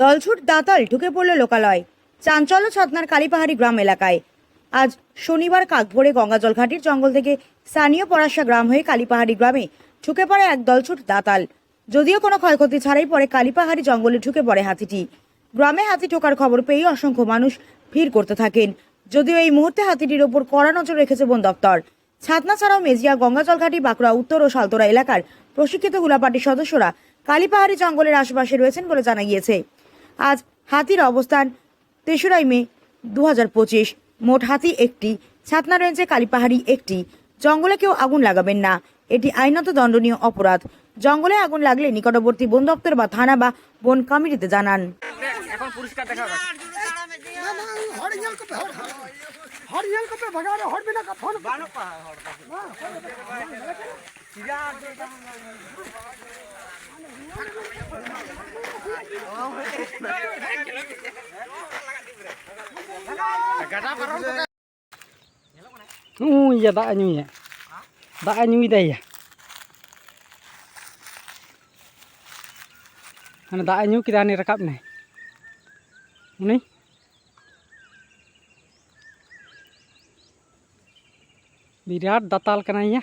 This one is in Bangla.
দলছুট দাঁতাল ঢুকে পড়ল লোকালয়। চাঞ্চল্য ছতনার কালীপাহাড়ি গ্রাম এলাকায়। আজ শনিবার কাকভোরে গঙ্গাজল ঘাটির জঙ্গল থেকে স্থানীয় পরাশা গ্রাম হয়ে কালীপাহাড়ি গ্রামে ঢুকে পড়ে এক দলছুট দাঁতাল। যদিও কোনো ক্ষয়ক্ষতি ছাড়াই পরে কালীপাহাড়ি জঙ্গলে ঢুকে পড়ে হাতিটি। গ্রামে হাতি ঢোকার খবর পেয়ে অসংখ্য মানুষ ভিড় করতে থাকেন। যদিও এই মুহূর্তে হাতিটির ওপর কড়া নজর রেখেছে বন দপ্তর। ছাতনা ছাড়াও মেজিয়া গঙ্গাজলঘাটি বাঁকুড়া, উত্তর ও সালতোরা এলাকার প্রশিক্ষিত হুলাপাটির সদস্যরা কালীপাহাড়ি জঙ্গলের আশেপাশে রয়েছেন বলে জানা গিয়েছে। আজ হাতির অবস্থান তেসরাই মে দু হাজার পঁচিশ। মোট হাতি একটি ছাতনা রেঞ্জে কালীপাহাড়ি একটি। জঙ্গলে কেউ আগুন লাগাবেন না এটি আইনত দণ্ডনীয় অপরাধ। জঙ্গলে আগুন লাগলে নিকটবর্তী বন দপ্তর বা থানা বা বন কমিটিতে জানান। এখন দেখা Oh iya tak anyu ya. Tak anyu dah ya. Ana tak anyu kita ni rekap ni. Ini. Birat datal kena ya.